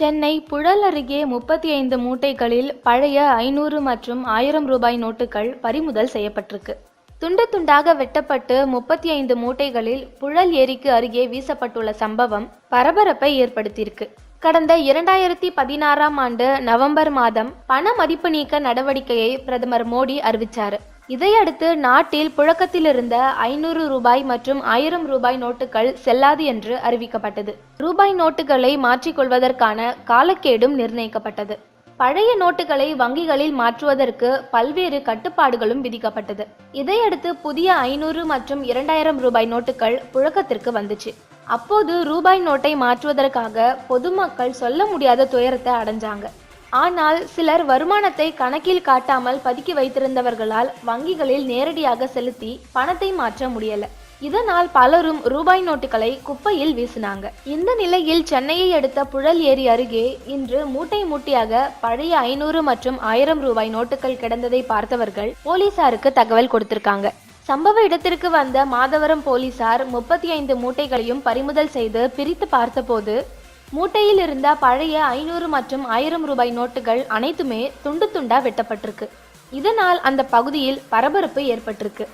சென்னை புழல் அருகே முப்பத்தி ஐந்து மூட்டைகளில் பழைய ஐநூறு மற்றும் ஆயிரம் ரூபாய் நோட்டுகள் பறிமுதல் செய்யப்பட்டிருக்கு. துண்டு துண்டாக வெட்டப்பட்டு முப்பத்தி ஐந்து மூட்டைகளில் புழல் ஏரிக்கு அருகே வீசப்பட்டுள்ள சம்பவம் பரபரப்பை ஏற்படுத்தியிருக்கு. கடந்த இரண்டாயிரத்தி பதினாறாம் ஆண்டு நவம்பர் மாதம் பண மதிப்பு நீக்க நடவடிக்கையை பிரதமர் மோடி அறிவிச்சார். இதையடுத்து நாட்டில் புழக்கத்தில் இருந்த ஐநூறு ரூபாய் மற்றும் ஆயிரம் ரூபாய் நோட்டுகள் செல்லாது என்று அறிவிக்கப்பட்டது. ரூபாய் நோட்டுகளை மாற்றிக்கொள்வதற்கான காலக்கேடும் நிர்ணயிக்கப்பட்டது. பழைய நோட்டுகளை வங்கிகளில் மாற்றுவதற்கு பல்வேறு கட்டுப்பாடுகளும் விதிக்கப்பட்டது. இதையடுத்து புதிய ஐநூறு மற்றும் இரண்டாயிரம் ரூபாய் நோட்டுகள் புழக்கத்திற்கு வந்துச்சு. அப்போது ரூபாய் நோட்டை மாற்றுவதற்காக பொதுமக்கள் சொல்ல முடியாத துயரத்தை அடைஞ்சாங்க. ஆனால் சிலர் வருமானத்தை கணக்கில் காட்டாமல் பதுக்கி வைத்திருந்தவர்களால் வங்கிகளில் நேரடியாக செலுத்தி பணத்தை மாற்ற முடியல. இதனால் பலரும் ரூபாய் நோட்டுகளை குப்பையில் வீசினாங்க. இந்த நிலையில் சென்னையை அடுத்த புழல் ஏரி அருகே இன்று மூட்டை மூட்டையாக பழைய ஐநூறு மற்றும் ஆயிரம் ரூபாய் நோட்டுகள் கிடந்ததை பார்த்தவர்கள் போலீசாருக்கு தகவல் கொடுத்திருக்காங்க. சம்பவ இடத்திற்கு வந்த மாதவரம் போலீசார் முப்பத்தி ஐந்து மூட்டைகளையும் பறிமுதல் செய்து பிரித்து பார்த்தபோது மூட்டையில் இருந்த பழைய ஐநூறு மற்றும் ஆயிரம் ரூபாய் நோட்டுகள் அனைத்துமே துண்டு துண்டா வெட்டப்பட்டிருக்கு. இதனால் அந்த பகுதியில் பரபரப்பு ஏற்பட்டிருக்கு.